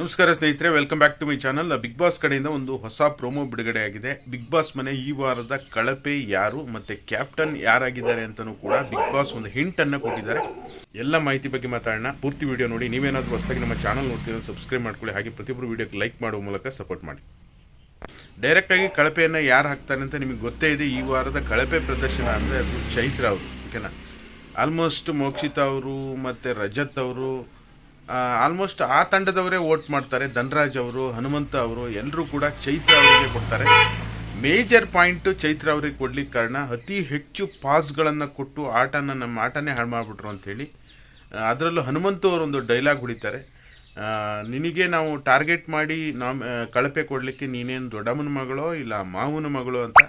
ನಮಸ್ಕಾರ ಸ್ನೇಹಿತರೆ welcome back to my channel Bigg Boss ಕಡೆಯಿಂದ ಒಂದು ಹೊಸ ಪ್ರೋಮೋ ಬಿಡುಗಡೆ ಆಗಿದೆ ಬಿಗ್ ಬಾಸ್ ಮನೆ ಈ ವಾರದ ಕಳಪೆ ಯಾರು ಮತ್ತೆ ಕ್ಯಾಪ್ಟನ್ ಯಾರಾಗಿದ್ದಾರೆ ಅಂತಲೂ ಕೂಡ ಬಿಗ್ ಬಾಸ್ ಒಂದು ಹಿಂಟ್ ಅನ್ನ ಕೊಟ್ಟಿದ್ದಾರೆ. ಎಲ್ಲ ಮಾಹಿತಿ ಬಗ್ಗೆ ಮಾತಾಡೋಣ. ಪೂರ್ತಿ ವಿಡಿಯೋ ನೋಡಿ. ನೀವೇನಾದ್ರೂ ಹೊಸದಾಗಿ ನಮ್ಮ ಚಾನಲ್ ನೋಡ್ತೀರಾ ಸಬ್ಸ್ಕ್ರೈಬ್ ಮಾಡ್ಕೊಳ್ಳಿ. ಹಾಗೆ ಪ್ರತಿಯೊಬ್ಬರು ವಿಡಿಯೋಕ್ಕೆ ಲೈಕ್ ಮಾಡುವ ಮೂಲಕ ಸಪೋರ್ಟ್ ಮಾಡಿ. ಡೈರೆಕ್ಟ್ ಆಗಿ ಕಳಪೆಯನ್ನ ಯಾರು ಹಾಕ್ತಾರೆ ಅಂತ ನಿಮಗೆ ಗೊತ್ತೇ ಇದೆ. ಈ ವಾರದ ಕಳಪೆ ಪ್ರದರ್ಶನ ಅಂದ್ರೆ ಅದು ಚೈತ್ರ ಅವರು ಓಕೆನಾ ಆಲ್ಮೋಸ್ಟ್ ಮೋಕ್ಷಿತಾ ಅವರು ಮತ್ತೆ ರಜತ್ ಅವರು ಆಲ್ಮೋಸ್ಟ್ ಆ ತಂಡದವರೇ ವೋಟ್ ಮಾಡ್ತಾರೆ. ಧನರಾಜ್ ಅವರು, ಹನುಮಂತ ಅವರು ಎಲ್ಲರೂ ಕೂಡ ಚೈತ್ರ ಅವರಿಗೆ ಕೊಡ್ತಾರೆ. ಮೇಜರ್ ಪಾಯಿಂಟ್ ಚೈತ್ರ ಅವರಿಗೆ ಕೊಡ್ಲಿಕ್ಕೆ ಕಾರಣ ಅತಿ ಹೆಚ್ಚು ಪಾಸ್ಗಳನ್ನು ಕೊಟ್ಟು ಆಟನ ನಮ್ಮ ಆಟನೇ ಹಾಳು ಮಾಡಿಬಿಟ್ರು ಅಂಥೇಳಿ ಅದರಲ್ಲೂ ಹನುಮಂತ ಅವರು ಒಂದು ಡೈಲಾಗ್ ಹೊಡಿತಾರೆ. ನಿನಗೆ ನಾವು ಟಾರ್ಗೆಟ್ ಮಾಡಿ ನಾಮ್ ಕಳಪೆ ಕೊಡಲಿಕ್ಕೆ ನೀನೇನು ದೊಡ್ಡಮ್ಮನ ಮಗಳೋ ಇಲ್ಲ ಮಾವನ ಮಗಳೋ ಅಂತ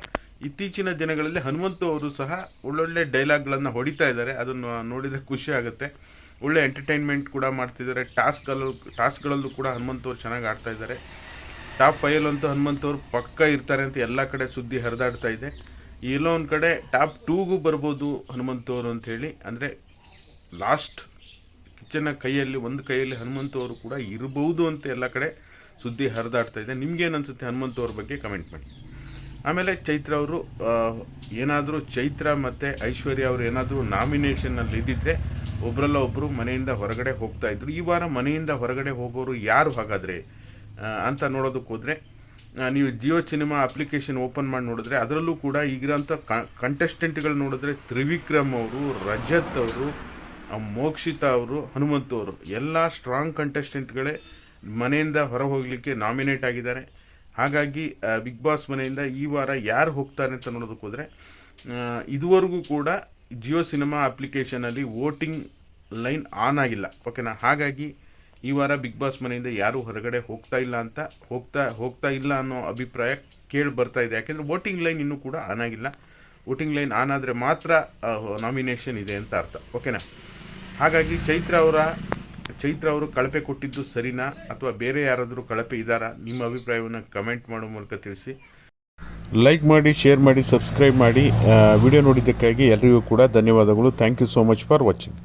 ಇತ್ತೀಚಿನ ದಿನಗಳಲ್ಲಿ ಹನುಮಂತು ಅವರು ಸಹ ಒಳ್ಳೊಳ್ಳೆ ಡೈಲಾಗ್ಗಳನ್ನು ಹೊಡಿತಾ ಇದ್ದಾರೆ. ಅದನ್ನು ನೋಡಿದರೆ ಖುಷಿ ಆಗುತ್ತೆ. ಒಳ್ಳೆ ಎಂಟರ್ಟೈನ್ಮೆಂಟ್ ಕೂಡ ಮಾಡ್ತಿದ್ದಾರೆ. ಟಾಸ್ಕಲ್ಲೂ ಟಾಸ್ಕ್ಗಳಲ್ಲೂ ಕೂಡ ಹನುಮಂತ ಅವರು ಚೆನ್ನಾಗಿ ಆಡ್ತಾ ಇದ್ದಾರೆ. ಟಾಪ್ ಫೈವಲ್ಲಂತೂ ಅಂತೂ ಹನುಮಂತ ಅವರು ಪಕ್ಕ ಇರ್ತಾರೆ ಅಂತ ಎಲ್ಲ ಕಡೆ ಸುದ್ದಿ ಹರಿದಾಡ್ತಾ ಇದೆ. ಎಲ್ಲೋ ಒಂದು ಕಡೆ ಟಾಪ್ ಟೂಗೂ ಬರ್ಬೋದು ಹನುಮಂತ ಅವರು ಅಂತ ಹೇಳಿ. ಅಂದರೆ ಲಾಸ್ಟ್ ಕಿಚ್ಚನ ಕೈಯಲ್ಲಿ, ಒಂದು ಕೈಯಲ್ಲಿ ಹನುಮಂತ ಅವರು ಕೂಡ ಇರಬಹುದು ಅಂತ ಎಲ್ಲ ಕಡೆ ಸುದ್ದಿ ಹರಿದಾಡ್ತಾ ಇದೆ. ನಿಮ್ಗೇನು ಅನ್ಸುತ್ತೆ ಹನುಮಂತ ಅವ್ರ ಬಗ್ಗೆ? ಕಮೆಂಟ್ ಮಾಡಿ. ಆಮೇಲೆ ಚೈತ್ರ ಅವರು ಏನಾದರೂ ಚೈತ್ರ ಮತ್ತು ಐಶ್ವರ್ಯ ಅವರು ಏನಾದರೂ ನಾಮಿನೇಷನ್ನಲ್ಲಿ ಇದ್ದಿದ್ರೆ ಒಬ್ಬರಲ್ಲ ಒಬ್ಬರು ಮನೆಯಿಂದ ಹೊರಗಡೆ ಹೋಗ್ತಾ ಇದ್ರು. ಈ ವಾರ ಮನೆಯಿಂದ ಹೊರಗಡೆ ಹೋಗೋರು ಯಾರು ಹಾಗಾದರೆ? ಅಂತ ನೋಡೋದಕ್ಕೆ ಹೋದರೆ ನೀವು ಜಿಯೋ ಸಿನಿಮಾ ಅಪ್ಲಿಕೇಶನ್ ಓಪನ್ ಮಾಡಿ ನೋಡಿದ್ರೆ ಅದರಲ್ಲೂ ಕೂಡ ಈಗಿರೋಂಥ ಕಂಟೆಸ್ಟೆಂಟ್ಗಳು ನೋಡಿದ್ರೆ ತ್ರಿವಿಕ್ರಮ್ ಅವರು, ರಜತ್ ಅವರು ಮೋಕ್ಷಿತಾ ಅವರು, ಹನುಮಂತು ಅವರು, ಎಲ್ಲ ಸ್ಟ್ರಾಂಗ್ ಕಂಟೆಸ್ಟೆಂಟ್ಗಳೇ ಮನೆಯಿಂದ ಹೊರ ಹೋಗಲಿಕ್ಕೆ ನಾಮಿನೇಟ್ ಆಗಿದ್ದಾರೆ. ಹಾಗಾಗಿ ಬಿಗ್ ಬಾಸ್ ಮನೆಯಿಂದ ಈ ವಾರ ಯಾರು ಹೋಗ್ತಾರೆ ಅಂತ ನೋಡೋದಕ್ಕೆ ಹೋದರೆ ಇದುವರೆಗೂ ಕೂಡ ಜಿಯೋ ಸಿನಿಮಾ ಅಪ್ಲಿಕೇಶನಲ್ಲಿ ವೋಟಿಂಗ್ ಲೈನ್ ಆನ್ ಆಗಿಲ್ಲ. ಓಕೆನಾ ಹಾಗಾಗಿ ಈ ವಾರ ಬಿಗ್ ಬಾಸ್ ಮನೆಯಿಂದ ಯಾರೂ ಹೊರಗಡೆ ಹೋಗ್ತಾ ಇಲ್ಲ ಅಂತ, ಹೋಗ್ತಾ ಹೋಗ್ತಾ ಇಲ್ಲ ಅನ್ನೋ ಅಭಿಪ್ರಾಯ ಕೇಳಿ ಬರ್ತಾ ಇದೆ. ಯಾಕೆಂದರೆ ವೋಟಿಂಗ್ ಲೈನ್ ಇನ್ನೂ ಕೂಡ ಆನ್ ಆಗಿಲ್ಲ. ವೋಟಿಂಗ್ ಲೈನ್ ಆನ್ ಆದರೆ ಮಾತ್ರ ನಾಮಿನೇಷನ್ ಇದೆ ಅಂತ ಅರ್ಥ. ಓಕೆನಾ ಹಾಗಾಗಿ ಚೈತ್ರ ಅವರ ಚೈತ್ರ ಅವರು ಕಳಪೆ ಕೊಟ್ಟಿದ್ದು ಸರಿನಾ ಅಥವಾ ಬೇರೆ ಯಾರಾದರೂ ಕಳಪೆ ಇದ್ದಾರಾ ನಿಮ್ಮ ಅಭಿಪ್ರಾಯವನ್ನು ಕಮೆಂಟ್ ಮಾಡೋ ಮೂಲಕ ತಿಳಿಸಿ. ಲೈಕ್ ಮಾಡಿ ಶೇರ್ ಮಾಡಿ ಸಬ್ಸ್ಕ್ರೈಬ್ ಮಾಡಿ. ವಿಡಿಯೋ ನೋಡಿದ್ದಕ್ಕಾಗಿ ಎಲ್ಲರಿಗೂ ಕೂಡ ಧನ್ಯವಾದಗಳು. Thank you so much for watching